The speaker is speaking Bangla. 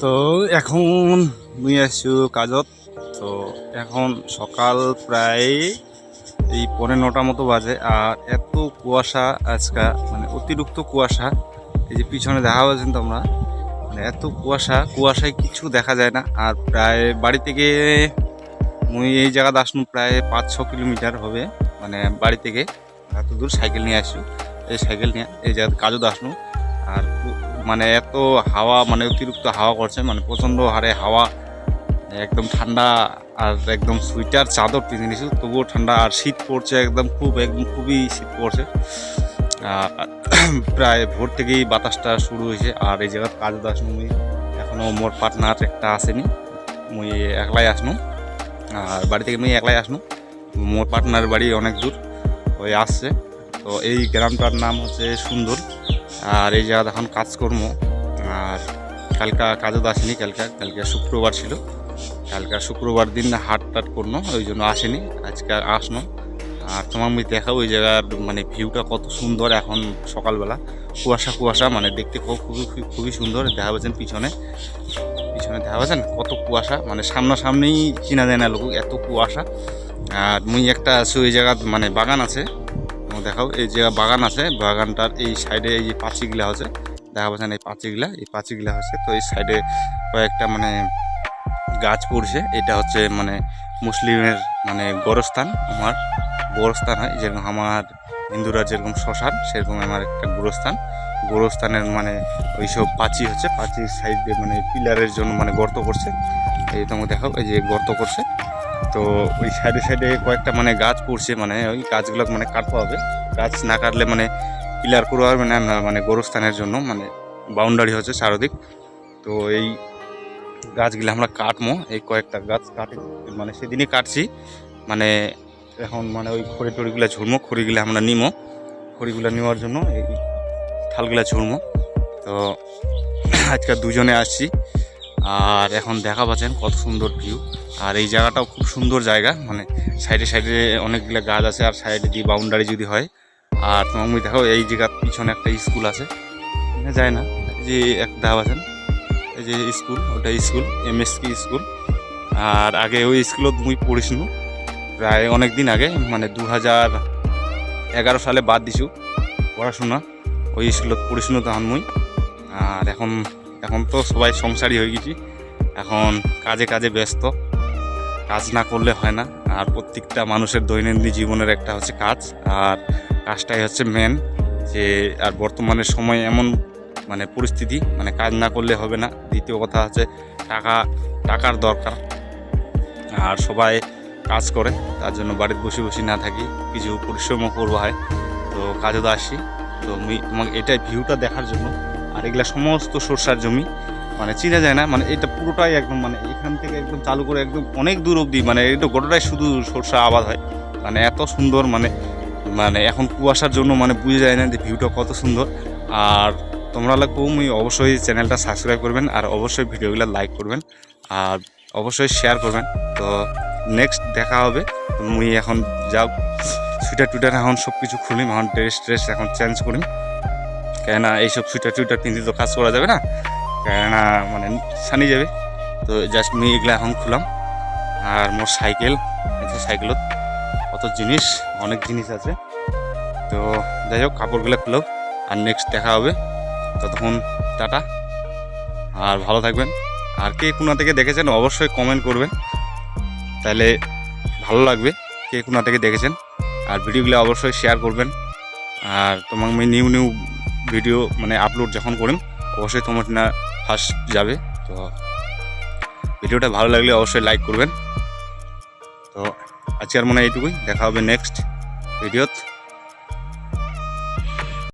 তো এখন মুই আছো কাজত। তো এখন সকাল প্রায় এই পৌনে নটা মতো বাজে, আর এত কুয়াশা আজকা মানে অতিরিক্ত কুয়াশা। এই যে পিছনে দেখা পাচ্ছেন তোমরা মানে এত কুয়াশা, কুয়াশায় কিছু দেখা যায় না। আর প্রায় বাড়ি থেকে, মুই এই জায়গাতে আসনু প্রায় পাঁচ ছ কিলোমিটার হবে মানে বাড়ি থেকে। এত দূর সাইকেল নিয়ে আসছু এই সাইকেল নিয়ে এই জায়গাতে কাজত আসনু। আর মানে এত হাওয়া মানে অতিরিক্ত হাওয়া করছে মানে প্রচণ্ড হারে হাওয়া, একদম ঠান্ডা আর একদম সুইটার চাদর পিঁধে নিয়েছি, তবুও ঠান্ডা আর শীত পড়ছে একদম খুব, একদম খুবই শীত পড়ছে। প্রায় ভোর থেকেই বাতাসটা শুরু হয়েছে, আর এই জায়গার কাজ আসনু মুই এখনও মোর পার্টনার একটা আসেনি, মুই একলাই আসনু, আর বাড়ি থেকে মুই একলাই আসনু, মোর পার্টনার বাড়ি অনেক দূর, ওই আসছে। তো এই গ্রামটার নাম হচ্ছে সুন্দর। আর এই জায়গাতে এখন কাজকর্ম। আর কালকা কাজও আসেনি, কালকা, কালকে শুক্রবার ছিল। কালকা শুক্রবার দিন হাট টাট করল ওই জন্য আসেনি। আজকে আসনো। আর তোমার আমি দেখাও ওই জায়গার মানে ভিউটা কত সুন্দর এখন সকালবেলা। কুয়াশা কুয়াশা মানে দেখতে খুব খুবই খুবই- সুন্দর। দেখা পাচ্ছেন পিছনে। পিছনে দেখা পাচ্ছেন? কত কুয়াশা। মানে সামনাসামনিই চিনা যায় না লোক, এত কুয়াশা। আর মুই একটা আছি ওই জায়গা মানে বাগান আছে। দেখাও এই যে বাগান আছে, বাগানটার এই সাইডে এই যে পাচিগুলা আছে দেখা পাচ্ছেন এই পাচিগুলা এই পাচিগুলা হচ্ছে, তো এই সাইডে কয়েকটা মানে গাছ পড়ছে। এটা হচ্ছে মানে মুসলিমের মানে গোরস্থান, আমার গোরস্থান হয়। যেরকম আমার হিন্দুরা যেরকম শ্মশান, সেরকম আমার একটা গোরস্থান। গোরস্থানের মানে ওইসব পাচি হচ্ছে পাচির সাইডে মানে পিলারের জন্য মানে গর্ত করছে। এই তোমাকে দেখাও এই যে গর্ত করছে। তো ওই সাইডে সাইডে কয়েকটা মানে গাছ পড়ছে মানে ওই গাছগুলো মানে কাটতে হবে। গাছ না কাটলে মানে পিলার করতে পারবে না না মানে গোরস্থানের জন্য মানে বাউন্ডারি হচ্ছে চারদিক। তো এই গাছগুলো আমরা কাটবো এই কয়েকটা গাছ কাটে মানে সেদিনই কাটছি। মানে এখন মানে ওই খড়ি টড়িগুলো ঝুড়মো, খড়িগুলো আমরা নিমো। খড়িগুলো নেওয়ার জন্য এই থালগুলা ঝুড়মো। তো আজকে দুজনে আসছি। আর এখন দেখা পাচ্ছেন কত সুন্দর ভিউ আর এই জায়গাটাও খুব সুন্দর জায়গা মানে সাইডে সাইডে অনেকগুলো গাছ আছে আর সাইডে দিয়ে বাউন্ডারি যদি হয়। আর তোমার দেখো এই জায়গার পিছনে একটা স্কুল আছে। না যায় না যে এক দেখা পাচ্ছেন এই যে স্কুল ওটা স্কুল এম এস কি স্কুল আর আগে ওই স্কুলত মুই পড়িছিনু প্রায় অনেক দিন আগে মানে দু হাজার এগারো সালে বাদ দিছু পড়াশোনা। ওই স্কুলত পড়িছিনু তখন মুই। আর এখন এখন তো সবাই সংসারী হয়ে গেছি। এখন কাজে কাজে ব্যস্ত। কাজ না করলে হয় না। আর প্রত্যেকটা মানুষের দৈনন্দিন জীবনের একটা হচ্ছে কাজ। আর কাজটাই হচ্ছে মেন যে, আর বর্তমানের সময় এমন মানে পরিস্থিতি মানে কাজ না করলে হবে না। দ্বিতীয় কথা হচ্ছে টাকা, টাকার দরকার। আর সবাই কাজ করে, তার জন্য বাড়িতে বসে বসে না থাকি। কিছু পরিশ্রমও করব হয়। তো কাজে তো আসি। তো আমি তোমাকে এটাই ভিউটা দেখার জন্য। আর এগুলা সমস্ত সরষার জমি। মানে চিনা যায় না মানে এটা পুরোটাই একদম মানে এখান থেকে একদম চালু করে একদম অনেক দূর অবধি মানে এটা গোটাটাই শুধু সরষা আবাদ হয়। মানে এত সুন্দর মানে মানে এখন কুয়াশার জন্য মানে বুঝে যায় না যে ভিউটা কত সুন্দর। আর তোমরা লাগবো মুই অবশ্যই চ্যানেলটা সাবস্ক্রাইব করবেন, আর অবশ্যই ভিডিওগুলো লাইক করবেন, আর অবশ্যই শেয়ার করবেন। তো নেক্সট দেখা হবে, মুই এখন যাও সুইটার টুইটার এখন সব কিছু খুলিম এখন ড্রেস ট্রেস এখন চেঞ্জ করিম। কেননা এইসব সুইটার টুইটার পিন্ধে তো কাজ করা যাবে না। কেননা মানে সানি যাবে। তো জাস্ট মুই এগুলা এখন খুলাম আর মোর সাইকেল সাইকেলত কত জিনিস, অনেক জিনিস আছে। তো যাই হোক, কাপড়গুলো খুলো। আর নেক্সট দেখা হবে। ততক্ষণ টাটা। আর ভালো থাকবেন। আর কে কোনা থেকে দেখেছেন অবশ্যই কমেন্ট করবেন। তাহলে ভালো লাগবে কে কোনা থেকে দেখেছেন। আর ভিডিওগুলো অবশ্যই শেয়ার করবেন। আর তোমার আমি নিউ নিউ ভিডিও মানে আপলোড যখন করেন, অবশ্যই তোমার না ফার্স্ট যাবে। তো ভিডিওটা ভালো লাগলে অবশ্যই লাইক করবেন। তো আজকে আর মনে হয় এইটুকুই। দেখা হবে নেক্সট ভিডিওত